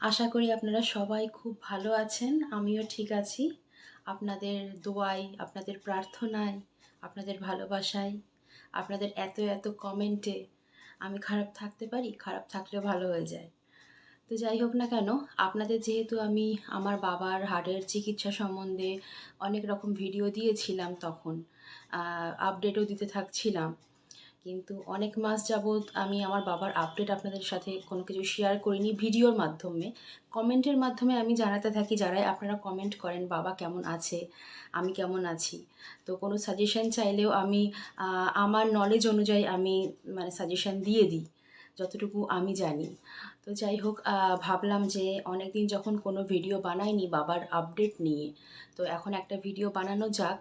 আশা করি আপনারা সবাই খুব ভালো আছেন, আমিও ঠিক আছি। আপনাদের দোয়াই আপনাদের প্রার্থনায়, আপনাদের ভালোবাসায়, আপনাদের এত এত কমেন্টে আমি খারাপ থাকতে পারি, খারাপ থাকলেও ভালো হয়ে যায়। তো যাই হোক না কেন, আপনাদের যেহেতু আমি আমার বাবার হার্টের চিকিৎসা সম্বন্ধে অনেক রকম ভিডিও দিয়েছিলাম তখন আপডেটও দিতে থাকছিলাম। কিন্তু অনেক মাস যাবৎ আমি আমার বাবার আপডেট আপনাদের সাথে কোনো কিছু শেয়ার করিনি ভিডিওর মাধ্যমে। কমেন্টের মাধ্যমে আমি জানাতে থাকি যারাই আপনারা কমেন্ট করেন, বাবা কেমন আছে? আমি কেমন আছি? তো কোনো সাজেশন চাইলেও আমি আমার নলেজ অনুযায়ী আমি মানে সাজেশন দিয়ে দিই, যতটুকু আমি জানি। তো যাই হোক ভাবলাম যে অনেক দিন যখন কোনো ভিডিও বানাইনি বাবার আপডেট নিয়ে, তো এখন একটা ভিডিও বানানো যাক।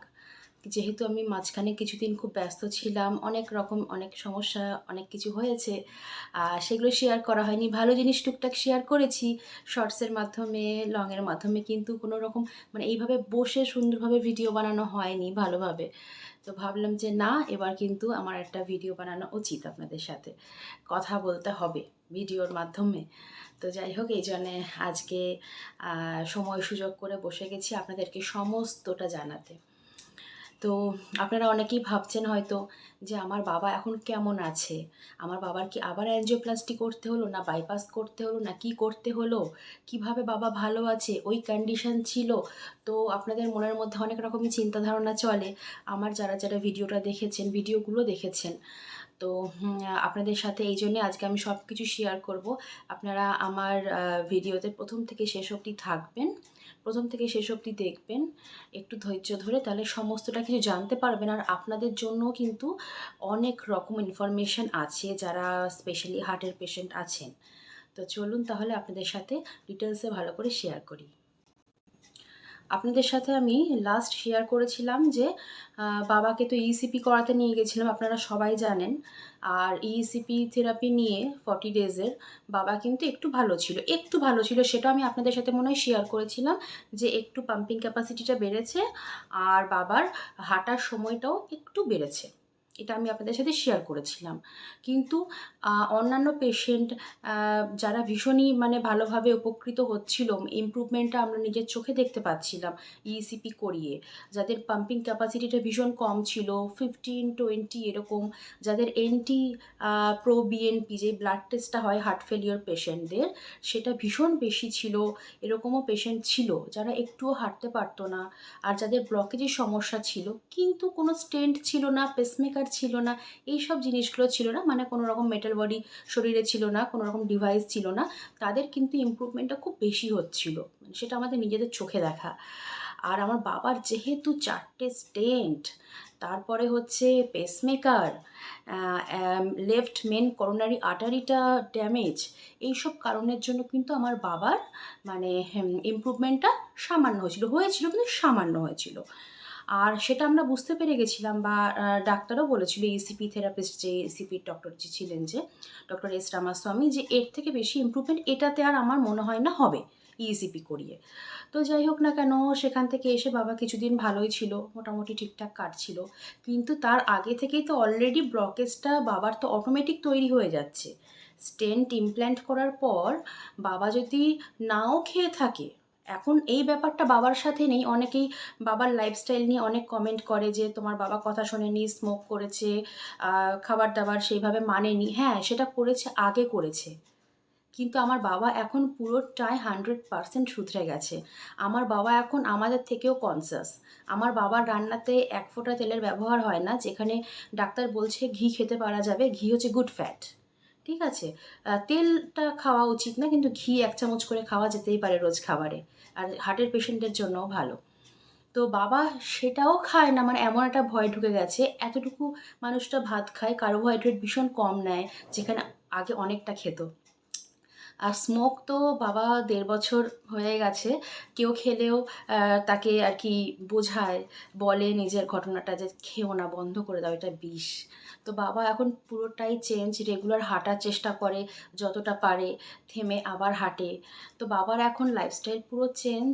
যেহেতু আমি মাঝখানে কিছুদিন খুব ব্যস্ত ছিলাম, অনেক রকম অনেক সমস্যা, অনেক কিছু হয়েছে সেগুলো শেয়ার করা হয়নি। ভালো জিনিস টুকটাক শেয়ার করেছি শর্টসের মাধ্যমে লংয়ের মাধ্যমে, কিন্তু কোনো রকম মানে এইভাবে বসে সুন্দরভাবে ভিডিও বানানো হয়নি ভালোভাবে। তো ভাবলাম যে না, এবার কিন্তু আমার একটা ভিডিও বানানো উচিত আপনাদের সাথে। কথা বলতে হবে ভিডিওর মাধ্যমে। তো যাই হোক, এই জন্যে আজকে সময় সুযোগ করে বসে গেছি আপনাদেরকে সমস্তটা জানাতে। তো আপনারা অনেকেই ভাবছেন হয়তো যে আমার বাবা এখন কেমন আছে? আমার বাবার কি আবার অ্যানজিওপ্লাস্টি করতে হলো, না বাইপাস করতে হলো, না কি করতে হলো? কীভাবে বাবা ভালো আছে? ওই কন্ডিশন ছিল। তো আপনাদের মনের মধ্যে অনেক রকমই চিন্তাধারণা চলে। আমার যারা যারা ভিডিওটা দেখেছেন, ভিডিওগুলো দেখেছেন। তো আপনাদের সাথে এই জন্যে আজকে আমি সব কিছু শেয়ার করব। আপনারা আমার ভিডিওতে প্রথম থেকে শেষ অবধি থাকবেন, প্রথম থেকে শেষ অবধি দেখবেন, একটু ধৈর্য ধরে তাহলে সমস্তটা কিছু জানতে পারবেন। আর আপনাদের জন্য কিন্তু অনেক রকম ইনফরমেশন আছে যারা স্পেশালি হার্টের পেশেন্ট আছেন। তো চলুন তাহলে আপনাদের সাথে ডিটেলসে ভালো করে শেয়ার করি। আপনাদের সাথে আমি লাস্ট শেয়ার করেছিলাম যে বাবাকে তো ইসিপি করাতে নিয়ে গেছিলাম, আপনারা সবাই জানেন। আর ইসিপি থেরাপি নিয়ে ফর্টি ডেজের বাবা কিন্তু একটু ভালো ছিল, একটু ভালো ছিল সেটা আমি আপনাদের সাথে মনে হয় শেয়ার করেছিলাম যে একটু পাম্পিং ক্যাপাসিটিটা বেড়েছে, আর বাবার হাঁটার সময়টাও একটু বেড়েছে। এটা আমি আপনাদের সাথে শেয়ার করেছিলাম। কিন্তু অন্যান্য পেশেন্ট যারা ভীষণই মানে ভালোভাবে উপকৃত হচ্ছিল ইমপ্রুভমেন্টটা আমরা নিজের চোখে দেখতে পাচ্ছিলাম ইসিপি করিয়ে। যাদের পাম্পিং ক্যাপাসিটিটা ভীষণ কম ছিল ফিফটিন টোয়েন্টি এরকম, যাদের এনটি প্রো বিএনপি যে ব্লাড টেস্টটা হয় হার্ট ফেলিওর পেশেন্টদের সেটা ভীষণ বেশি ছিল, এরকমও পেশেন্ট ছিল, যারা একটুও হাঁটতে পারতো না। আর যাদের ব্লকেজের সমস্যা ছিল, কিন্তু কোনো স্টেন্ট ছিল না পেসমেকার ছিল না এই সব জিনিসগুলো ছিল না। মানে কোনো রকম মেটাল বডি শরীরে ছিল না, কোনো রকম ডিভাইস ছিল না। তাদের কিন্তু ইমপ্রুভমেন্টটা খুব বেশি হচ্ছিল। মানে সেটা আমাদের নিজেদের চোখে দেখা। আর আমার বাবার যেহেতু চারটে স্টেন্ট তারপরে হচ্ছে পেসমেকার লেফট মেন করোনারি আটারিটা ড্যামেজ এইসব কারণের জন্য কিন্তু আমার বাবার মানে ইমপ্রুভমেন্টটা সামান্য হয়েছিল। হয়েছিল কিন্তু সামান্য হয়েছিল। আর সেটা আমরা বুঝতে পেরে গেছিলাম বা ডাক্তারও বলেছিল ইসিপি থেরাপিস্ট যে ইসিপির ডক্টর যে ছিলেন যে ডক্টর এস রামাস্বামী যে এর থেকে বেশি ইমপ্রুভমেন্ট এটাতে আর আমার মনে হয় না হবে ইএসিপি করিয়ে। তো যাই হোক না কেন, সেখান থেকে এসে বাবা কিছুদিন ভালোই ছিল, মোটামুটি ঠিকঠাক কাটছিল। কিন্তু তার আগে থেকেই তো অলরেডি ব্লকেজটা বাবার তো অটোমেটিক তৈরি হয়ে যাচ্ছে। স্টেন্ট ইমপ্ল্যান্ট করার পর বাবা যদি নাও খেয়ে থাকে এখন এই ব্যাপারটা বাবার সাথে নেই। অনেকেই বাবার লাইফস্টাইল নিয়ে অনেক কমেন্ট করে যে, তোমার বাবা কথা শোনেনি স্মোক করেছে খাবার দাবার সেইভাবে মানেনি। হ্যাঁ সেটা করেছে, আগে করেছে। কিন্তু আমার বাবা এখন পুরোটাই হান্ড্রেড পারসেন্ট শুধরে গেছে। আমার বাবা এখন আমাদের থেকেও কনসাস আমার বাবার রান্নাতে এক ফোঁটা তেলের ব্যবহার হয় না, যেখানে ডাক্তার বলছে ঘি খেতে পারা যাবে, ঘি হচ্ছে গুড ফ্যাট ঠিক আছে? তেলটা খাওয়া উচিত না, কিন্তু ঘি এক চামচ করে খাওয়া যেতেই পারে রোজ খাবারে। আর হার্টের পেশেন্টের জন্যও ভালো। তো বাবা সেটাও খায় না মানে এমন একটা ভয় ঢুকে গেছে, এতটুকু মানুষটা ভাত খায় কার্বোহাইড্রেট ভীষণ কম নেয়, যেখানে আগে অনেকটা খেত। আর স্মোক তো বাবা দেড় বছর হয়ে গেছে। কেউ খেলেও তাকে আর কি বোঝায়, বলে নিজের ঘটনাটা যে খেও না, বন্ধ করে দাও, এটা বিষ। তো বাবা এখন পুরোটাই চেঞ্জ রেগুলার হাঁটার চেষ্টা করে, যতটা পারে থেমে আবার হাঁটে। তো বাবার এখন লাইফস্টাইল পুরো চেঞ্জ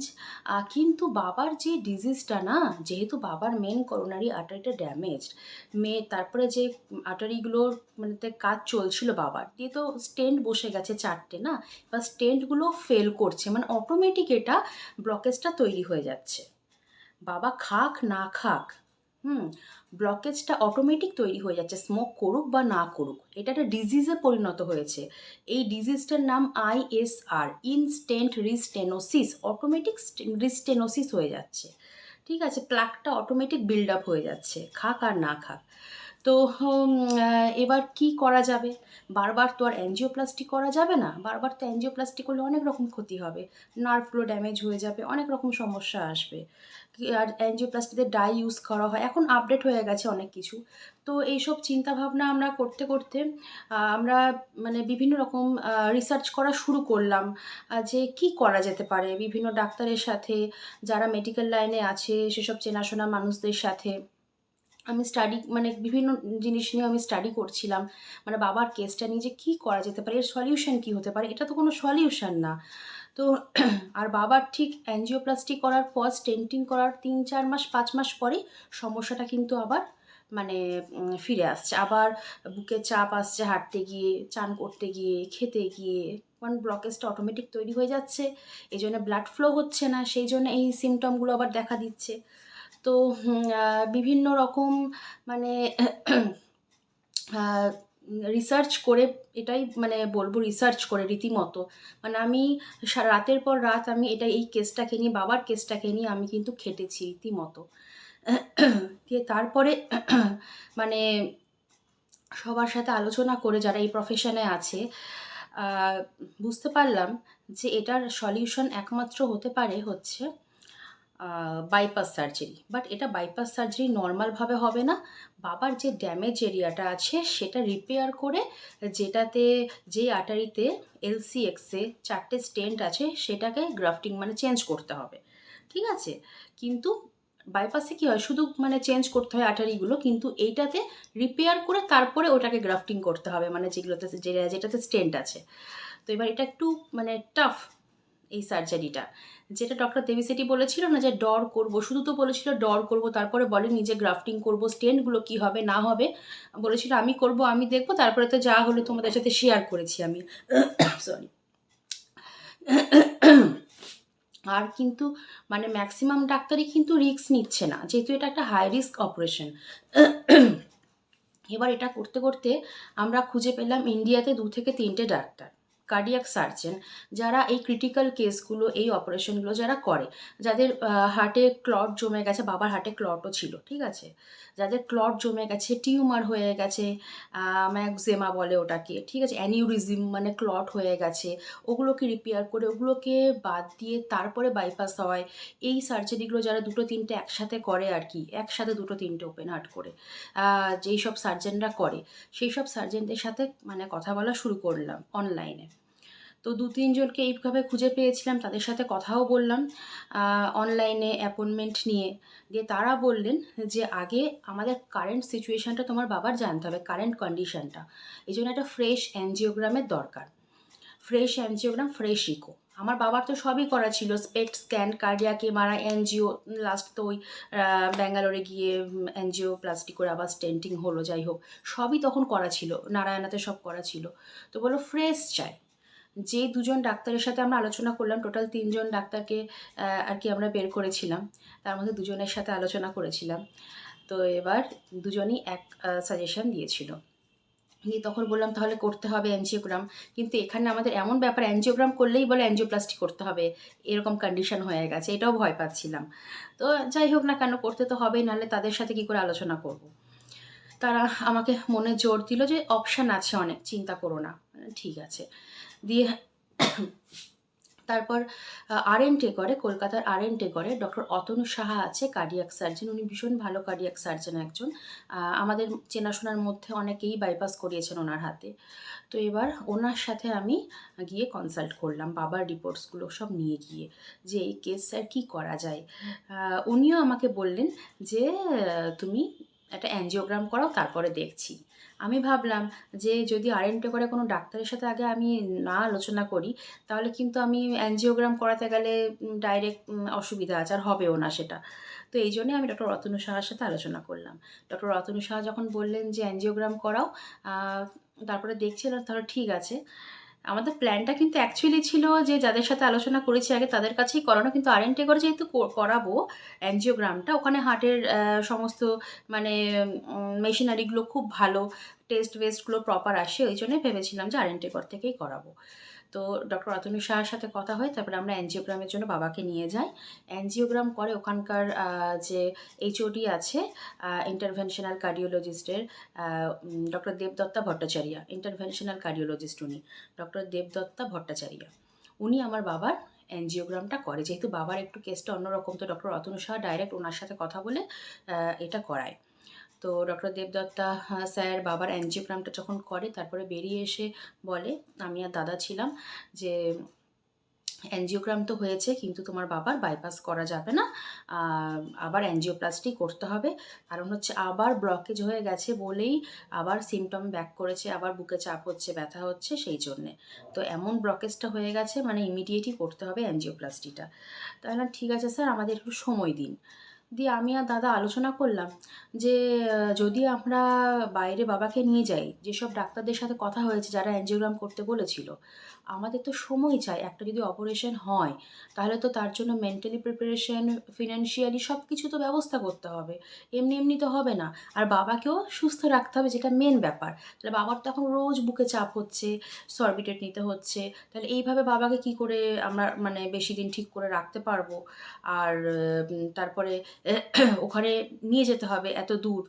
কিন্তু বাবার যে ডিজিজটা না, যেহেতু বাবার মেন করোনারি আর্টারিটা ড্যামেজড মে তারপরে যে আর্টারিগুলোর মানে কাজ চলছিল বাবার, দিয়ে তো স্টেন্ট বসে গেছে চারটে না না এবার স্টেন্টগুলো ফেল করছে মানে অটোমেটিক এটা ব্লকেজটা তৈরি হয়ে যাচ্ছে। বাবা খাক না খাক, হুম ব্লকেজটা অটোমেটিক তৈরি হয়ে যাচ্ছে স্মোক করুক বা না করুক। এটা একটা ডিজিজে পরিণত হয়েছে। এই ডিজিজটার নাম ISR in stent restenosis automatic restenosis হয়ে যাচ্ছে। ঠিক আছে প্লাকটা অটোমেটিক বিল্ড আপ হয়ে যাচ্ছে, খাক আর না খাক। তো এবার কি করা যাবে? বারবার তো আর অ্যাঞ্জিওপ্লাস্টি করা যাবে না। বারবার তো অ্যাঞ্জিওপ্লাস্টি করলে অনেক রকম ক্ষতি হবে। নার্ভগুলো ড্যামেজ হয়ে যাবে, অনেক রকম সমস্যা আসবে। আর অ্যাঞ্জিওপ্লাস্টিতে ডাই ইউজ করা হয়। এখন আপডেট হয়ে গেছে অনেক কিছু। তো এইসব চিন্তাভাবনা আমরা করতে করতে আমরা মানে বিভিন্ন রকম রিসার্চ করা শুরু করলাম যে কি করা যেতে পারে বিভিন্ন ডাক্তারের সাথে, যারা মেডিকেল লাইনে আছে, সেসব চেনাশোনা মানুষদের সাথে। আমি স্টাডি মানে বিভিন্ন জিনিস নিয়ে আমি স্টাডি করছিলাম। মানে বাবার কেসটা নিয়ে যে কী করা যেতে পারে, এর সলিউশন কী হতে পারে, এটা তো কোনো সলিউশন না। তো আর বাবার ঠিক অ্যাঞ্জিওপ্লাস্টি করার পর স্টেন্টিং করার তিন, চার মাস, পাঁচ মাস পরেই সমস্যাটা কিন্তু আবার মানে ফিরে আসছে। আবার বুকে চাপ আসছে হাঁটতে গিয়ে, চান করতে গিয়ে, খেতে গিয়ে মানে ব্লকেজটা অটোমেটিক তৈরি হয়ে যাচ্ছে। এই জন্য ব্লাড ফ্লো হচ্ছে না সেই জন্য এই সিমটমগুলো আবার দেখা দিচ্ছে। তো বিভিন্ন রকম মানে রিসার্চ করে এটাই মানে বলব রিসার্চ করে রীতিমতো। মানে আমি রাতের পর রাত আমি এটা, এই কেসটাকে নিয়ে, বাবার কেসটাকে নিয়ে আমি কিন্তু খেটেছি রীতিমতো। দিয়ে তারপরে মানে সবার সাথে আলোচনা করে যারা এই প্রফেশনে আছে বুঝতে পারলাম যে এটার সলিউশন একমাত্র হতে পারে হচ্ছে বাইপাস সার্জারি বাট এটা বাইপাস সার্জারি নর্মালভাবে হবে না। বাবার যে ড্যামেজ এরিয়াটা আছে, সেটা রিপেয়ার করে যেটাতে যে আটারিতে এলসিএক্সে চারটে স্টেন্ট আছে, সেটাকে গ্রাফটিং মানে চেঞ্জ করতে হবে। ঠিক আছে? কিন্তু বাইপাসে কী হয়? শুধু মানে চেঞ্জ করতে হয় আটারিগুলো কিন্তু এইটাতে রিপেয়ার করে তারপরে ওটাকে গ্রাফটিং করতে হবে মানে যেগুলোতে যেটাতে স্টেন্ট আছে। তো এবার এটা একটু মানে টাফ এই সার্জারিটা যেটা ডক্টর দেবিসেটি বলেছিল না যে, ডর করব। শুধু তো বলেছিল, ডর করব। তারপরে বলেনি নিজে গ্রাফটিং করব স্টেন্টগুলো কি হবে, না হবে? বলেছিল, আমি করব, আমি দেখব। তারপরে তো যা হলো তোমাদের সাথে শেয়ার করেছি আমি। সরি আর কিন্তু মানে ম্যাক্সিমাম ডাক্তারই কিন্তু রিস্ক নিচ্ছে না, যেহেতু এটা একটা হাই রিস্ক অপারেশন এবার এটা করতে করতে আমরা খুঁজে পেলাম ইন্ডিয়াতে দু থেকে তিনটে ডাক্তার। কার্ডিয়াক সার্জেন যারা এই ক্রিটিক্যাল কেসগুলো এই অপারেশনগুলো যারা করে, যাদের হার্টে ক্লট জমে গেছে, বাবার হার্টে ক্লটও ছিল, ঠিক আছে? যাদের ক্লট জমে গেছে টিউমার হয়ে গেছে ম্যাকজেমা বলে ওটাকে, ঠিক আছে? অ্যানিউরিজম মানে ক্লট হয়ে গেছে, ওগুলোকে রিপেয়ার করে, ওগুলোকে বাদ দিয়ে তারপরে বাইপাস হয়। এই সার্জারিগুলো যারা দুটো তিনটে একসাথে করে আর কি, একসাথে দুটো তিনটে ওপেন হার্ট করে যেই সব সার্জেনরা করে, সেই সব সার্জেনদের সাথে মানে কথা বলা শুরু করলাম অনলাইনে তো দু, তিনজনকে এইভাবে খুঁজে পেয়েছিলাম, তাদের সাথে কথাও বললাম অনলাইনে অ্যাপয়েন্টমেন্ট নিয়ে। দিয়ে তারা বললেন যে, আগে আমাদের কারেন্ট সিচুয়েশানটা তোমার বাবার জানতে হবে কারেন্ট কন্ডিশনটা এই জন্য একটা ফ্রেশ অ্যানজিওগ্রামের দরকার। ফ্রেশ অ্যানজিওগ্রাম ফ্রেশ ইকো আমার বাবার তো সবই করা ছিল স্পেক্ট স্ক্যান কার্ডিয়াকে মারা এনজিও লাস্ট তো ওই ব্যাঙ্গালোরে গিয়ে এনজিও প্লাস্টিক করে আবার স্টেন্টিং হলো, যাই হোক, সবই তখন করা ছিল, নারায়ণাতে সব করা ছিল। তো বলো ফ্রেশ চাই। যে দুজন ডাক্তারের সাথে আমরা আলোচনা করলাম টোটাল তিনজন ডাক্তারকে আর কি আমরা বের করেছিলাম। তার মধ্যে দুজনের সাথে আলোচনা করেছিলাম। তো এবার দুজনই এক সাজেশন দিয়েছিল। দিয়ে তখন বললাম, তাহলে করতে হবে অ্যানজিওগ্রাম কিন্তু এখানে আমাদের এমন ব্যাপার অ্যানজিওগ্রাম করলেই বলে অ্যানজিওপ্লাস্টি করতে হবে। এরকম কন্ডিশন হয়ে গেছে, এটাও ভয় পাচ্ছিলাম। তো যাই হোক না কেন, করতে তো হবেই, নাহলে তাদের সাথে কি করে আলোচনা করব। তারা আমাকে মনে জোর দিল যে অপশান আছে অনেক, চিন্তা করো না। ঠিক আছে। দিয়ে তারপর আর এন টে করে, কলকাতার আর এন টে করে। ডক্টর অতনু সাহা আছে কার্ডিয়াক সার্জন উনি ভীষণ ভালো কার্ডিয়াক সার্জন একজন। আমাদের চেনাশোনার মধ্যে অনেকেই বাইপাস করিয়েছেন ওনার হাতে। তো এবার ওনার সাথে আমি গিয়ে কনসাল্ট করলাম, বাবার রিপোর্টসগুলো সব নিয়ে গিয়ে, যে এই কেস স্যার কী করা যায়। উনিও আমাকে বললেন যে, তুমি একটা অ্যানজিওগ্রাম করাও, তারপরে দেখছি। আমি ভাবলাম যে যদি আরএনটে করে কোনো ডাক্তারের সাথে আগে আমি না আলোচনা করি, তাহলে কিন্তু আমি অ্যানজিওগ্রাম করাতে গেলে ডাইরেক্ট অসুবিধা আছে, আর হবেও না সেটা। তো এই জন্যে আমি ডক্টর রতনু সাহার সাথে আলোচনা করলাম। ডক্টর রতনু সাহা যখন বললেন যে অ্যানজিওগ্রাম করাও তারপরে দেখছিলাম, তাহলে ঠিক আছে। আমাদের প্ল্যানটা কিন্তু অ্যাকচুয়ালি ছিল যে যাদের সাথে আলোচনা করেছি আগে তাদের কাছেই করানো, কিন্তু আর এন করে যেহেতু করাবো অ্যানজিওগ্রামটা ওখানে হার্টের সমস্ত মানে মেশিনারিগুলো খুব ভালো টেস্ট ওয়েস্টগুলো প্রপার আসে, ওই জন্যই ভেবেছিলাম যে আর এন টেকর থেকেই করাবো। তো ডক্টর অতনু শাহের সাথে কথা হয়, তারপরে আমরা অ্যানজিওগ্রামের জন্য বাবাকে নিয়ে যাই। অ্যানজিওগ্রাম করে ওখানকার যে এইচওডি আছে interventional কার্ডিওলজিস্টের doctor Debdatta Bhattacharya interventional cardiologist উনি, ডক্টর দেবদত্তা ভট্টাচার্য। উনি আমার বাবার অ্যানজিওগ্রামটা করে, যেহেতু বাবার একটু কেসটা অন্যরকম, তো ডক্টর অতনু শাহ ডাইরেক্ট ওনার সাথে কথা বলে এটা করায়। তো ডক্টর দেবদত্তা স্যার, বাবার অ্যানজিওগ্রামটা যখন করে, তারপরে বেরিয়ে এসে বলে, আমি আর দাদা ছিলাম যে অ্যানজিওগ্রাম তো হয়েছে, কিন্তু তোমার বাবার বাইপাস করা যাবে না। আবার অ্যানজিওপ্লাস্টি করতে হবে। কারণ হচ্ছে আবার ব্লকেজ হয়ে গেছে বলেই আবার সিমটম ব্যাক করেছে, আবার বুকে চাপ হচ্ছে, ব্যথা হচ্ছে সেই জন্যে। তো এমন ব্লকেজটা হয়ে গেছে মানে ইমিডিয়েটই করতে হবে অ্যানজিওপ্লাস্টিটা। তাহলে ঠিক আছে স্যার, আমাদের একটু সময় দিন। দিয়ে আমি আর দাদা আলোচনা করলাম যে যদি আমরা বাইরে বাবাকে নিয়ে যাই, যেসব ডাক্তারদের সাথে কথা হয়েছে, যারা অ্যানজিওগ্রাম করতে বলেছিল আমাদের তো সময় চাই, একটা যদি অপারেশন হয়, তাহলে তো তার জন্য মেন্টালি প্রিপারেশন ফিনান্সিয়ালি সব কিছু তো ব্যবস্থা করতে হবে। এমনি এমনি তো হবে না। আর বাবাকেও সুস্থ রাখতে হবে, যেটা মেন ব্যাপার। তাহলে বাবার তো এখন রোজ বুকে চাপ হচ্ছে সরবিটেট নিতে হচ্ছে। তাহলে এইভাবে বাবাকে কি করে আমরা মানে বেশি দিন ঠিক করে রাখতে পারব? আর তারপরে, ওখানে নিয়ে যেতে হবে এত দূর।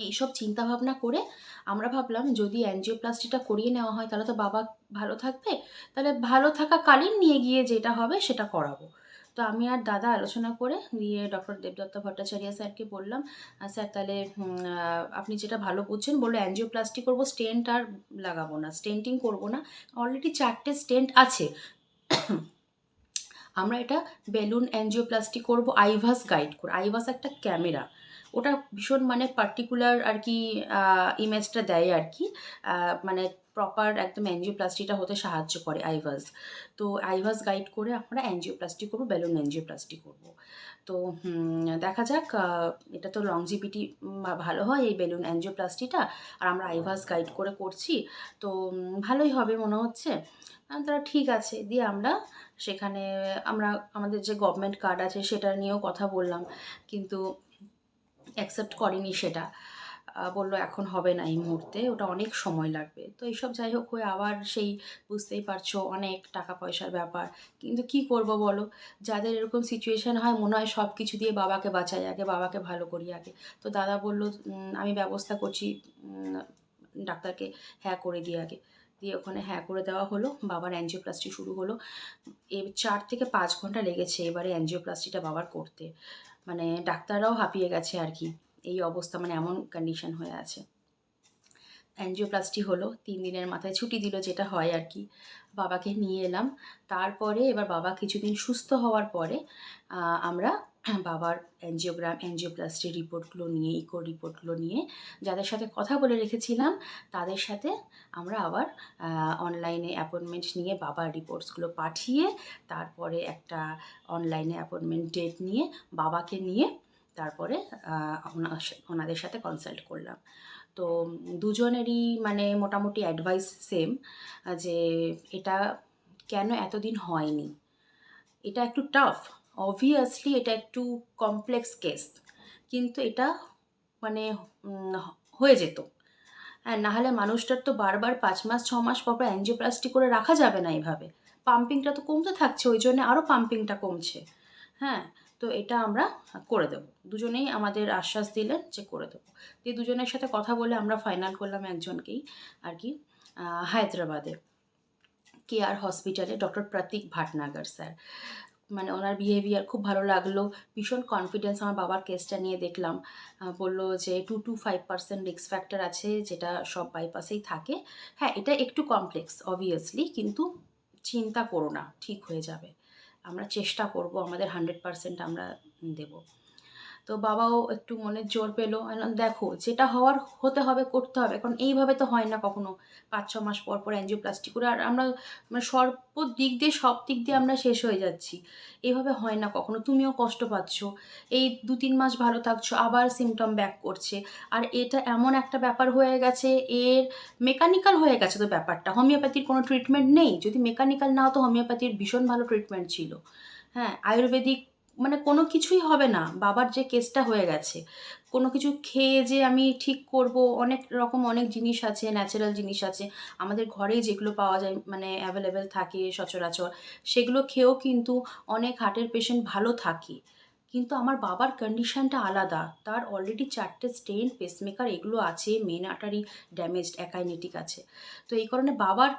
এইসব চিন্তা ভাবনা করে আমরা ভাবলাম যদি অ্যানজিওপ্লাস্টিটা করিয়ে নেওয়া হয় তাহলে তো বাবা ভালো থাকবে। তাহলে ভালো থাকাকালীন নিয়ে গিয়ে যেটা হবে সেটা করাবো। তো আমি আর দাদা আলোচনা করে দিয়ে ডক্টর দেবদত্ত ভট্টাচার্য স্যারকে বললাম "আহ, স্যার তাহলে আপনি যেটা ভালো বুঝছেন বলল অ্যানজিওপ্লাস্টি করব স্টেন্ট আর লাগাবো না স্টেন্টিং করব না। অলরেডি চারটে স্টেন্ট আছে। আমরা এটা বেলুন অ্যানজিওপ্লাস্টি করব আইভাস গাইড করে। আইভাস একটা ক্যামেরা ওটা ভীষণ মানে পার্টিকুলার আর কি ইমেজটা দেয় আর কি। মানে প্রপার একদম অ্যানজিওপ্লাস্টিটা হতে সাহায্য করে আইভাস। তো আইভাস গাইড করে আমরা অ্যানজিওপ্লাস্টি করব বেলুন অ্যানজিওপ্লাস্টি করব। তো দেখা যাক এটা তো লংজিভিটি ভালো হয় এই বেলুন অ্যানজিওপ্লাস্টিটা আর আমরা আইভাস গাইড করে করছি। তো ভালোই হবে মনে হচ্ছে। তারা ঠিক আছে, দিয়ে আমরা সেখানে আমরা, আমাদের যে গভর্নমেন্ট কার্ড আছে সেটা নিয়েও কথা বললাম। কিন্তু অ্যাকসেপ্ট করেনি সেটা। বলল এখন হবে না এই মুহূর্তে ওটা অনেক সময় লাগবে। তো এইসব যাই হোক হয়ে আবার সেই বুঝতেই পারছ অনেক টাকা পয়সার ব্যাপার। কিন্তু কি করব বলো? যাদের এরকম সিচুয়েশন হয় মনে হয় সব কিছু দিয়ে বাবাকে বাঁচাই আগে বাবাকে ভালো করি আগে। তো দাদা বলল "উম, আমি ব্যবস্থা করছি ডাক্তারকে হ্যাঁ করে দিয়ে আগে। দিয়ে ওখানে হ্যাঁ করে দেওয়া হলো বাবার অ্যানজিওপ্লাস্টি শুরু হলো। এ চার থেকে পাঁচ ঘণ্টা লেগেছে এবারে অ্যানজিওপ্লাস্টিটা বাবার করতে। মানে ডাক্তাররাও হাঁপিয়ে গেছে আর কি। এই অবস্থা মানে এমন কন্ডিশন হয়ে আছে। অ্যানজিওপ্লাস্টি হলো, তিন দিনের মাথায় ছুটি দিল যেটা হয় আর কি। বাবাকে নিয়ে এলাম। তারপরে এবার বাবা কিছুদিন সুস্থ হওয়ার পরে আমরা বাবার অ্যানজিওগ্রাম অ্যানজিওপ্লাস্টির রিপোর্টগুলো নিয়ে ইকো রিপোর্টগুলো নিয়ে যাদের সাথে কথা বলে রেখেছিলাম, তাদের সাথে আমরা আবার অনলাইনে অ্যাপয়েন্টমেন্ট নিয়ে বাবার রিপোর্টসগুলো পাঠিয়ে, তারপরে একটা অনলাইনে অ্যাপয়েন্টমেন্ট ডেট নিয়ে বাবাকে নিয়ে তারপরে ওনাদের সাথে কনসাল্ট করলাম। তো দুজনেরই মানে মোটামুটি অ্যাডভাইস সেম যে এটা কেন এতদিন হয়নি? এটা একটু টাফ অবভিয়াসলি এটা একটু কমপ্লেক্স কেস কিন্তু এটা মানে হয়ে যেত। হ্যাঁ নাহলে মানুষটার তো বারবার পাঁচ মাস, ছ মাস পর অ্যানজিওপ্লাস্টি করে রাখা যাবে না এইভাবে পাম্পিংটা তো কমতে থাকছে, ওই জন্য আরও পাম্পিংটা কমছে। হ্যাঁ তো এটা আমরা করে দেব। দুজনেই আমাদের আশ্বাস দিলেন যে করে দেবো। দিয়ে দুজনের সাথে কথা বলে আমরা ফাইনাল করলাম একজনকেই আর কি হায়দ্রাবাদে। কেয়ার হসপিটালে ডক্টর প্রতীক ভাটনাগর স্যার। মানে ওনার বিহেভিয়ার খুব ভালো লাগল। ভীষণ কনফিডেন্স আমার বাবার কেসটা নিয়ে দেখলাম। বলল যে টু টু ফাইভ পার্সেন্ট রিক্স ফ্যাক্টর আছে যেটা সব বাইপাসেই থাকে। হ্যাঁ এটা একটু কমপ্লেক্স অবভিয়াসলি কিন্তু চিন্তা করো না, ঠিক হয়ে যাবে। আমরা চেষ্টা করব, আমাদের হান্ড্রেড পার্সেন্ট আমরা দেব। তো বাবাও একটু মনে জোর পেল। দেখো, যেটা হওয়ার হতে হবে, করতে হবে। কারণ এইভাবে তো হয় না কখনো। পাঁচ, ছ মাস পর পর অ্যাঞ্জিওপ্লাস্টি করে আর আমরা মানে সর্ব দিক দিয়ে, সব দিক দিয়ে আমরা শেষ হয়ে যাচ্ছি। এইভাবে হয় না কখনো। তুমিও কষ্ট পাচ্ছ। এই দু, তিন মাস ভালো থাকছো, আবার সিমটম ব্যাক করছে। আর এটা এমন একটা ব্যাপার হয়ে গেছে, এর মেকানিক্যাল হয়ে গেছে তো ব্যাপারটা। হোমিওপ্যাথির কোনো ট্রিটমেন্ট নেই। যদি মেকানিক্যাল না হতো হোমিওপ্যাথির ভীষণ ভালো ট্রিটমেন্ট ছিল। হ্যাঁ আয়ুর্বেদিক মানে কোনো কিছুই হবে না। বাবার যে কেসটা হয়ে গেছে, কোনো কিছু খেয়ে যে আমি ঠিক করব, অনেক রকম অনেক জিনিস আছে ন্যাচারাল জিনিস আছে। আমাদের ঘরেই যেগুলো পাওয়া যায় মানে অ্যাভেলেবেল থাকে সচরাচর, সেগুলো খেয়েও কিন্তু অনেক হার্টের পেশেন্ট ভালো থাকে। কিন্তু আমার বাবার কন্ডিশনটা আলাদা। তার অলরেডি চারটে স্টেন পেসমেকার এগুলো আছে মেন আর্টারি ড্যামেজড অ্যাকাইনেটিক আছে। তো এই কারণে বাবার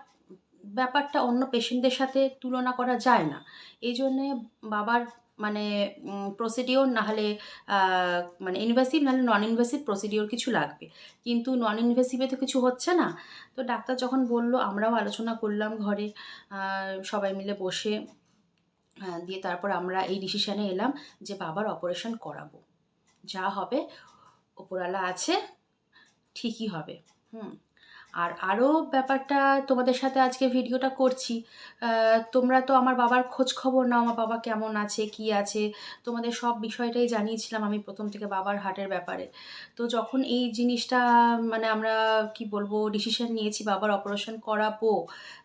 ব্যাপারটা অন্য পেশেন্টদের সাথে তুলনা করা যায় না। এই জন্যে বাবার মানে প্রসিডিওর নাহলে মানে ইনভেসিভ নাহলে নন ইনভেসিভ প্রসিডিওর কিছু লাগবে। কিন্তু নন ইনভেসিভে তো কিছু হচ্ছে না। তো ডাক্তার যখন বলল, আমরাও আলোচনা করলাম ঘরে সবাই মিলে বসে দিয়ে তারপর আমরা এই ডিসিশানে এলাম যে বাবার অপারেশন করাবো। যা হবে, ওপরওয়ালা আছে, ঠিকই হবে। হুম। আর আরও ব্যাপারটা তোমাদের সাথে আজকে ভিডিওটা করছি। তোমরা তো আমার বাবার খোঁজ খবর নাও, আমার বাবা কেমন আছে, কি আছে? তোমাদের সব বিষয়টাই জানিয়েছিলাম আমি প্রথম থেকে বাবার হার্টের ব্যাপারে। তো যখন এই জিনিসটা মানে আমরা কি বলব ডিসিশন নিয়েছি বাবার অপারেশন করাবো,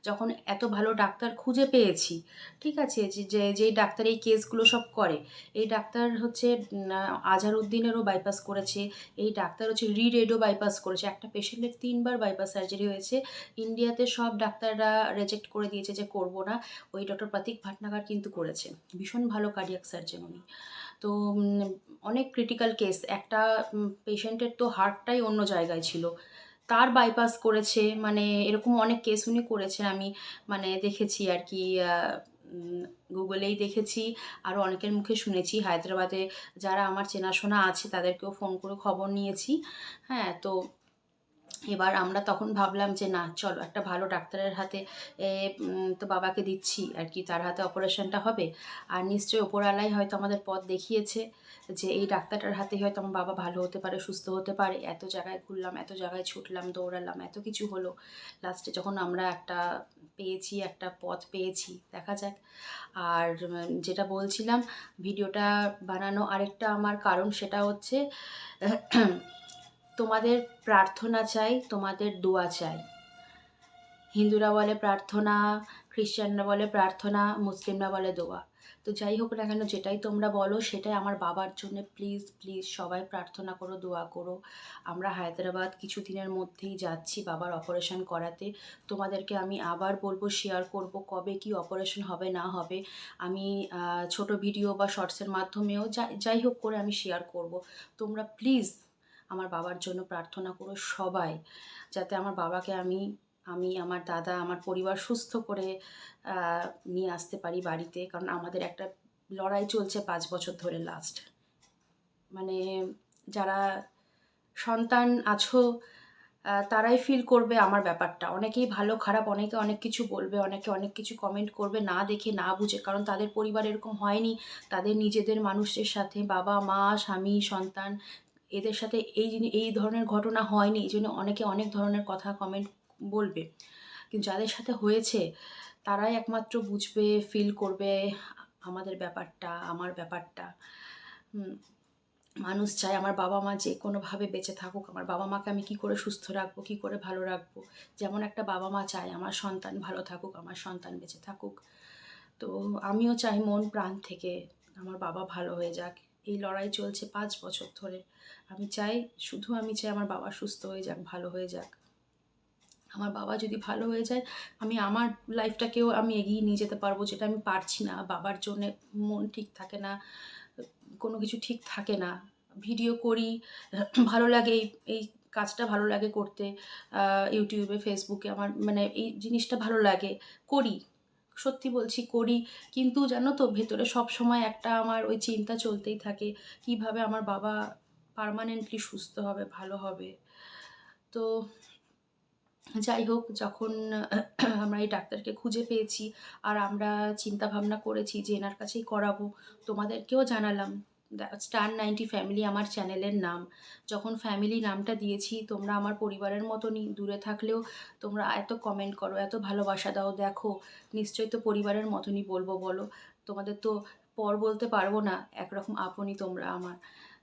যখন এত ভালো ডাক্তার খুঁজে পেয়েছি, ঠিক আছে? যে যেই ডাক্তার এই কেসগুলো সব করে, এই ডাক্তার হচ্ছে আজহারউদ্দিনেরও বাইপাস করেছে, এই ডাক্তার হচ্ছে রিরেডও বাইপাস করেছে। একটা পেশেন্টের তিনবার বাইপাস সার্জারি হয়েছে। ইন্ডিয়াতে সব ডাক্তাররা রেজেক্ট করে দিয়েছে যে করব না। ওই ডক্টর প্রতীক ভাটনাগার কিন্তু করেছে। ভীষণ ভালো কার্ডিয়াক সার্জন উনি। তো অনেক ক্রিটিক্যাল কেস একটা পেশেন্টের তো হার্টটাই অন্য জায়গায় ছিল। তার বাইপাস করেছে। মানে এরকম অনেক কেস উনি করেছেন। আমি মানে দেখেছি আর কি গুগলেই দেখেছি। আরও অনেকের মুখে শুনেছি। হায়দ্রাবাদে যারা আমার চেনাশোনা আছে, তাদেরকেও ফোন করে খবর নিয়েছি। হ্যাঁ তো এবার আমরা তখন ভাবলাম যে, না, চলো একটা ভালো ডাক্তারের হাতে তো বাবাকে দিচ্ছি আর কি, তার হাতে অপারেশনটা হবে। আর নিশ্চয়ই ওপরওয়ালাই হয়তো আমাদের পথ দেখিয়েছে যে, এই ডাক্তারটার হাতে হয়তো আমার বাবা ভালো হতে পারে, সুস্থ হতে পারে। এত জায়গায় ঘুরলাম, এত জায়গায় ছুটলাম, দৌড়ালাম, এত কিছু হলো। লাস্টে যখন আমরা একটা পেয়েছি, একটা পথ পেয়েছি, দেখা যাক। আর যেটা বলছিলাম, ভিডিওটা বানানো আরেকটা আমার কারণ সেটা হচ্ছে তোমাদের প্রার্থনা চাই, তোমাদের দোয়া চাই। হিন্দুরা বলে প্রার্থনা, খ্রিস্টানরা বলে প্রার্থনা, মুসলিমরা বলে দোয়া। তো যাই হোক না কেন, যেটাই তোমরা বলো, সেটাই আমার বাবার জন্য। প্লিজ প্লিজ, সবাই প্রার্থনা করো, দোয়া করো। আমরা হায়দ্রাবাদ কিছুদিনের মধ্যেই যাচ্ছি বাবার অপারেশন করাতে। তোমাদেরকে আমি আবার বলব শেয়ার করব কবে কি অপারেশন হবে, না হবে। আমি ছোট ভিডিও বা শর্টসের মাধ্যমেও যাই হোক করে আমি শেয়ার করব। তোমরা প্লিজ আমার বাবার জন্য প্রার্থনা করো সবাই, যাতে আমার বাবাকে আমি আমি, আমার দাদা, আমার পরিবার সুস্থ করে নিয়ে আসতে পারি বাড়িতে। কারণ আমাদের একটা লড়াই চলছে পাঁচ বছর ধরে লাস্ট মানে যারা সন্তান আছো তারাই ফিল করবে আমার ব্যাপারটা। অনেকেই ভালো, খারাপ, অনেকে অনেক কিছু বলবে, অনেকে অনেক কিছু কমেন্ট করবে, না দেখে, না বুঝে। কারণ তাদের পরিবার এরকম হয়নি। তাদের নিজেদের মানুষের সাথে বাবা, মা, স্বামী, সন্তান এদের সাথে এই জিনিস এই ধরনের ঘটনা হয়নি, এই জন্য অনেকে অনেক ধরনের কথা কমেন্ট বলবে। কিন্তু যাদের সাথে হয়েছে, তারাই একমাত্র বুঝবে ফিল করবে, আমাদের ব্যাপারটা, আমার ব্যাপারটা। মানুষ চায় আমার বাবা মা যে কোনোভাবে বেঁচে থাকুক, আমার বাবা মাকে আমি কি করে সুস্থ রাখব, কি করে ভালো রাখব? যেমন একটা বাবা মা চায়, আমার সন্তান ভালো থাকুক, আমার সন্তান বেঁচে থাকুক। তো আমিও চাই মন প্রাণ থেকে আমার বাবা ভালো হয়ে যাক। এই লড়াই চলছে পাঁচ বছর ধরে। আমি চাই, শুধু আমি চাই আমার বাবা সুস্থ হয়ে যাক, ভালো হয়ে যাক। আমার বাবা যদি ভালো হয়ে যায়, আমি আমার লাইফটাকেও আমি এগিয়ে নিয়ে যেতে পারব, যেটা আমি পারছি না। বাবার জন্যে মন ঠিক থাকে না, কোনো কিছু ঠিক থাকে না। ভিডিও করি, ভালো লাগে এই এই কাজটা ভালো লাগে করতে ইউটিউবে ফেসবুকে আমার মানে এই জিনিসটা ভালো লাগে, করি। সত্যি বলছি করি। কিন্তু জানো তো, ভেতরে সব সময় একটা আমার ওই চিন্তা চলতেই থাকে, কীভাবে আমার বাবা পারমানেন্টলি সুস্থ হবে, ভালো হবে। তো যাই হোক, যখন আমরা এই ডাক্তারকে খুঁজে পেয়েছি আর আমরা চিন্তা ভাবনা করেছি যে এনার কাছেই করাবো, তোমাদেরকেও জানালাম স্টার নাইনটি ফ্যামিলি আমার চ্যানেলের নাম। যখন ফ্যামিলি নামটা দিয়েছি, তোমরা আমার পরিবারের মতনই। দূরে থাকলেও তোমরা এত কমেন্ট করো, এত ভালোবাসা দাও, দেখো, নিশ্চয়ই তো পরিবারের মতনই বলব, বলো। তোমাদের তো পর বলতে পারব না, একরকম আপনই তোমরা আমার।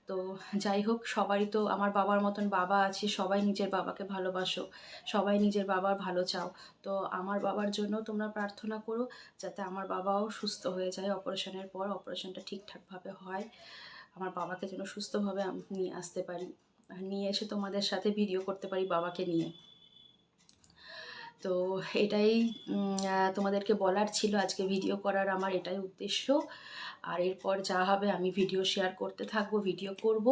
তো যাই হোক, সবারই তো আমার বাবার মতন বাবা আছে, সবাই নিজের বাবাকে ভালোবাসো, সবাই নিজের বাবার ভালো চাও। তো আমার বাবার জন্য তোমরা প্রার্থনা করো যাতে আমার বাবাও সুস্থ হয়ে যায়, অপারেশনের পর অপারেশনটা ঠিকঠাকভাবে হয়। আমার বাবাকে যেন সুস্থভাবে নিয়ে আসতে পারি। নিয়ে এসে তোমাদের সাথে ভিডিও করতে পারি বাবাকে নিয়ে। তো এটাই তোমাদেরকে বলার ছিল আজকে ভিডিও করার আমার এটাই উদ্দেশ্য। আর এরপর যা হবে আমি ভিডিও শেয়ার করতে থাকব ভিডিও করব।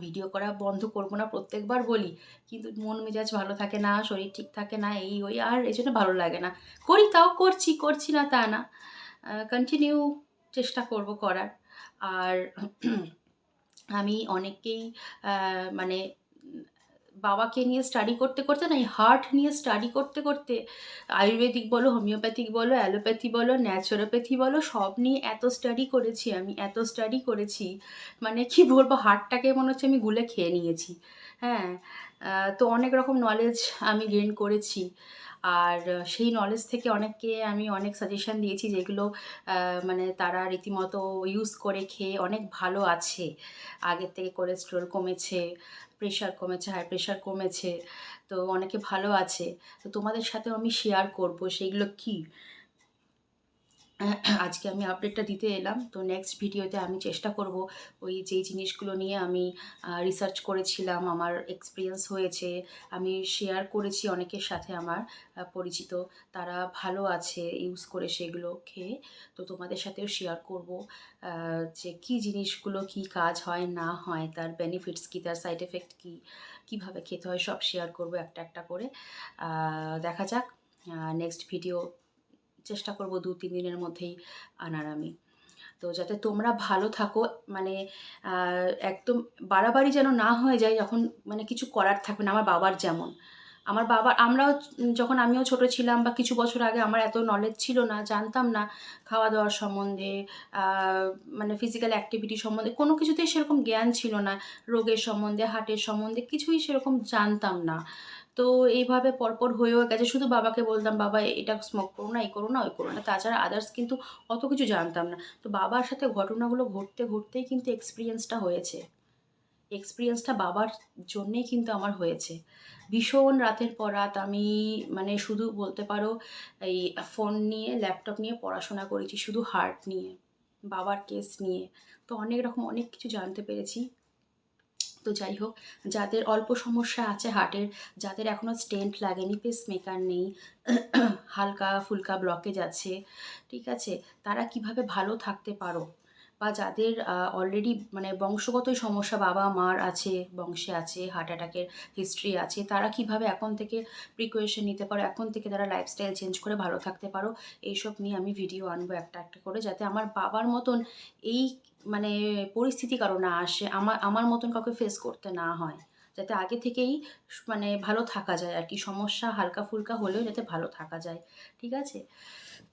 ভিডিও করা বন্ধ করব না, প্রত্যেকবার বলি। কিন্তু মন মেজাজ ভালো থাকে না, শরীর ঠিক থাকে না, এই ওই, আর এই জন্য ভালো লাগে না। করি তাও করছি করছি না তা না। কন্টিনিউ চেষ্টা করব করার। আর আমি অনেককেই মানে বাবাকে নিয়ে স্টাডি করতে করতে না, এই হার্ট নিয়ে স্টাডি করতে করতে আয়ুর্বেদিক বলো হোমিওপ্যাথিক বলো অ্যালোপ্যাথি বলো ন্যাচুরোপ্যাথি বলো, সব নিয়ে এত স্টাডি করেছি আমি, এত স্টাডি করেছি। মানে কি বলব হার্টটাকে মনে হচ্ছে আমি গুলে খেয়ে নিয়েছি। হ্যাঁ তো অনেক রকম নলেজ আমি গেইন করেছি। আর সেই নলেজ থেকে অনেককে আমি অনেক সাজেশন দিয়েছি যেগুলো মানে তারা রীতিমতো ইউজ করে খেয়ে অনেক ভালো আছে। আগের থেকে কোলেস্ট্রল কমেছে প্রেশার কমেছে হাই প্রেশার কমেছে, তো অনেকে ভালো আছে। তো তোমাদের সাথেও আমি শেয়ার করব সেইগুলো কি? আজকে আমি আপডেটটা দিতে এলাম। তো নেক্সট ভিডিওতে আমি চেষ্টা করব ওই যেই জিনিসগুলো নিয়ে আমি রিসার্চ করেছিলাম, আমার এক্সপিরিয়েন্স হয়েছে। আমি শেয়ার করেছি অনেকের সাথে আমার পরিচিত। তারা ভালো আছে ইউজ করে সেগুলো খেয়ে। তো তোমাদের সাথেও শেয়ার করব যে কি জিনিসগুলো, কি কাজ হয়, না হয়, তার বেনিফিটস কী, তার সাইড এফেক্ট কী, কীভাবে খেতে হয়, সব শেয়ার করব একটা একটা করে। দেখা যাক নেক্সট ভিডিও চেষ্টা করব দু, তিন দিনের মধ্যেই আনার আমি। তো যাতে তোমরা ভালো থাকো মানে একদম বাড়াবাড়ি যেন না হয়ে যায়, যখন মানে কিছু করার থাকবে না, আমার বাবার যেমন। আমার বাবা, আমরাও যখন আমিও ছোট ছিলাম বা কিছু বছর আগে আমার এত নলেজ ছিল না, জানতাম না খাওয়া দাওয়ার সম্বন্ধে মানে ফিজিক্যাল অ্যাক্টিভিটি সম্বন্ধে, কোনো কিছুতেই সেরকম জ্ঞান ছিল না, রোগের সম্বন্ধে, হার্টের সম্বন্ধে কিছুই সেরকম জানতাম না। তো এইভাবে পরপর হয়েও গেছে, শুধু বাবাকে বলতাম, বাবা, এটা স্মোক করো না এই করো না, ওই করো না। তাছাড়া আদার্স কিন্তু অত কিছু জানতাম না। তো বাবার সাথে ঘটনাগুলো ঘটতে, ঘটতেই কিন্তু এক্সপিরিয়েন্সটা হয়েছে। এক্সপিরিয়েন্সটা বাবার জন্যেই কিন্তু আমার হয়েছে। ভীষণ রাতের পর রাত আমি মানে শুধু বলতে পারো এই ফোন নিয়ে ল্যাপটপ নিয়ে পড়াশোনা করেছি, শুধু হার্ট নিয়ে, বাবার কেস নিয়ে। তো অনেক রকম অনেক কিছু জানতে পেরেছি। তো যাই হোক, যাদের অল্প সমস্যা আছে হার্টের যাদের এখনও স্টেন্ট লাগেনি পেস মেকার নেই হালকা ফুলকা ব্লকেজ আছে, ঠিক আছে? তারা কীভাবে ভালো থাকতে পারো? বা যাদের অলরেডি মানে বংশগতই সমস্যা বাবা মার আছে, বংশে আছে হার্ট অ্যাটাকের হিস্ট্রি আছে, তারা কীভাবে এখন থেকে প্রিকোয়েশন নিতে পারো, এখন থেকে তারা লাইফস্টাইল চেঞ্জ করে ভালো থাকতে পারো, এইসব নিয়ে আমি ভিডিও আনব একটা একটা করে যাতে আমার বাবার মতন এই মানে পরিস্থিতি কারও না আসে আমার আমার মতন কাউকে ফেস করতে না হয়, যাতে আগে থেকেই মানে ভালো থাকা যায় আর কি, সমস্যা হালকা ফুলকা হলেও যাতে ভালো থাকা যায়, ঠিক আছে?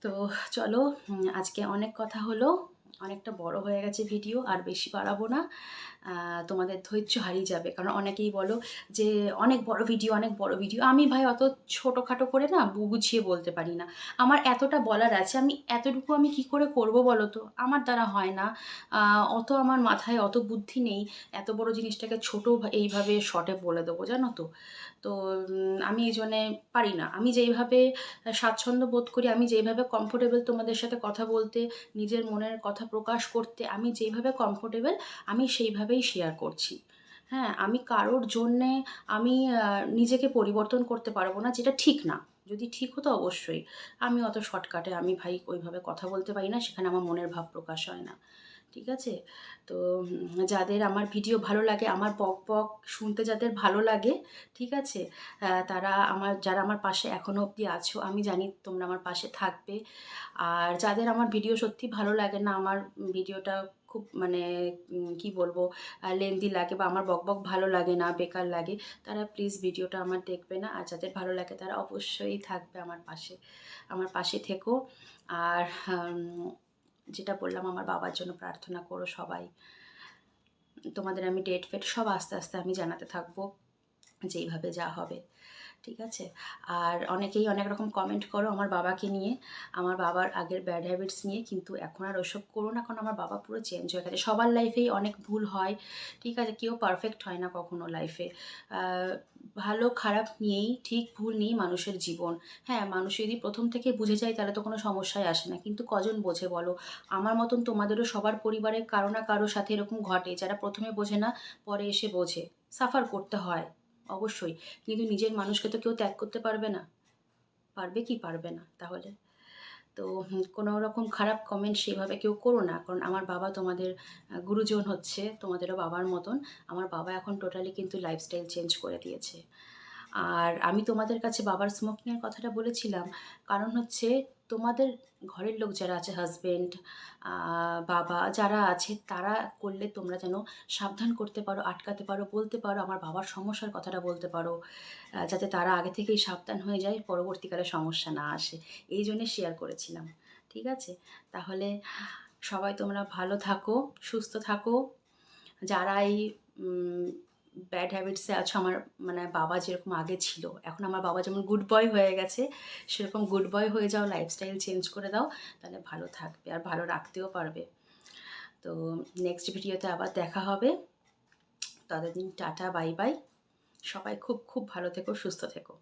তো চলো আজকে অনেক কথা হলো। অনেকটা বড় হয়ে গেছে ভিডিও আর বেশি বাড়াবো না। তোমাদের ধৈর্য হারিয়ে যাবে। কারণ অনেকেই বলো যে, অনেক বড় ভিডিও অনেক বড় ভিডিও আমি ভাই অত ছোটোখাটো করে না গুছিয়ে বলতে পারি না। আমার এতটা বলার আছে, আমি এতটুকু আমি কি করে করব বলো তো? আমার দ্বারা হয় না। অত আমার মাথায় অত বুদ্ধি নেই। এত বড় জিনিসটাকে ছোট এইভাবে শর্টে বলে দেবো, জানো তো? তো আমি এই জন্যে পারি না। আমি যেইভাবে স্বাচ্ছন্দ্য বোধ করি, আমি যেইভাবে কমফোর্টেবল তোমাদের সাথে কথা বলতে, নিজের মনের কথা প্রকাশ করতে, আমি যেইভাবে কমফোর্টেবল আমি সেইভাবেই শেয়ার করছি। হ্যাঁ আমি কারোর জন্যে আমি নিজেকে পরিবর্তন করতে পারব না, যেটা ঠিক না। যদি ঠিক হতো অবশ্যই। আমি অত শর্টকাটে আমি ভাই ওইভাবে কথা বলতে পারি না, সেখানে আমার মনের ভাব প্রকাশ হয় না। ঠিক আছে? তো যাদের আমার ভিডিও ভালো লাগে, আমার বক বক শুনতে যাদের ভালো লাগে, ঠিক আছে? তারা আমার, যারা আমার পাশে এখনও অবধি আছো, আমি জানি তোমরা আমার পাশে থাকবে। আর যাদের আমার ভিডিও সত্যি ভালো লাগে না, আমার ভিডিওটা খুব মানে কি বলব লেন্দি লাগে বা আমার বক বক ভালো লাগে না, বেকার লাগে, তারা প্লিজ ভিডিওটা আমার দেখবে না। আর যাদের ভালো লাগে তারা অবশ্যই থাকবে আমার পাশে আমার পাশে থেকো। আর যেটা বললাম, আমার বাবার জন্য প্রার্থনা করো সবাই। তোমাদের আমি ডেট ফেট সব আস্তে আস্তে আমি জানাতে থাকব যেইভাবে যা হবে। ঠিক আছে? আর অনেকেই অনেক রকম কমেন্ট করো আমার বাবাকে নিয়ে, আমার বাবার আগের ব্যাড হ্যাবিটস নিয়ে, কিন্তু এখন আর ওসব করো না, কারণ আমার বাবা পুরো চেঞ্জ হয়ে গেছে। সবার লাইফেই অনেক ভুল হয়, ঠিক আছে? কেউ পারফেক্ট হয় না কখনো লাইফে ভালো খারাপ নিয়েই, ঠিক ভুল নিয়েই মানুষের জীবন। হ্যাঁ মানুষ যদি প্রথম থেকে বুঝে যায়, তাহলে তো কোনো সমস্যাই আসে না। কিন্তু কজন বোঝে বলো? আমার মতন তোমাদেরও সবার পরিবারে কারও না কারোর সাথে এরকম ঘটে। যারা প্রথমে বোঝে না, পরে এসে বোঝে। সাফার করতে হয়। অবশ্যই। কিন্তু নিজের মানুষকে তো কেউ ত্যাগ করতে পারবে না। পারবে কি পারবে না তাহলে? তো কোনো রকম খারাপ কমেন্ট সেভাবে কেউ করো না। কারণ আমার বাবা তোমাদের গুরুজন হচ্ছে, তোমাদেরও বাবার মতন। আমার বাবা এখন টোটালি কিন্তু লাইফস্টাইল চেঞ্জ করে দিয়েছে। আর আমি তোমাদের কাছে বাবার স্মোকিংয়ের কথাটা বলেছিলাম। কারণ হচ্ছে তোমাদের ঘরের লোক যারা আছে হাজব্যান্ড বাবা যারা আছে, তারা করলে তোমরা যেন সাবধান করতে পারো, আটকাতে পারো, বলতে পারো, আমার বাবার সমস্যার কথাটা বলতে পারো যাতে তারা আগে থেকেই সাবধান হয়ে যায়, পরবর্তীকালে সমস্যা না আসে। এই জন্যে শেয়ার করেছিলাম, ঠিক আছে? তাহলে সবাই তোমরা ভালো থাকো, সুস্থ থাকো। যারা এই ব্যাড হ্যাবিটসে আছো আমার মানে বাবা যেরকম আগে ছিল। এখন আমার বাবা যেমন গুড বয় হয়ে গেছে, সেরকম গুড বয় হয়ে যাও লাইফস্টাইল চেঞ্জ করে দাও, তাহলে ভালো থাকবে আর ভালো রাখতেও পারবে। তো নেক্সট ভিডিওতে আবার দেখা হবে। ততদিন টাটা বাই বাই সবাই খুব খুব ভালো থেকো, সুস্থ থেকো।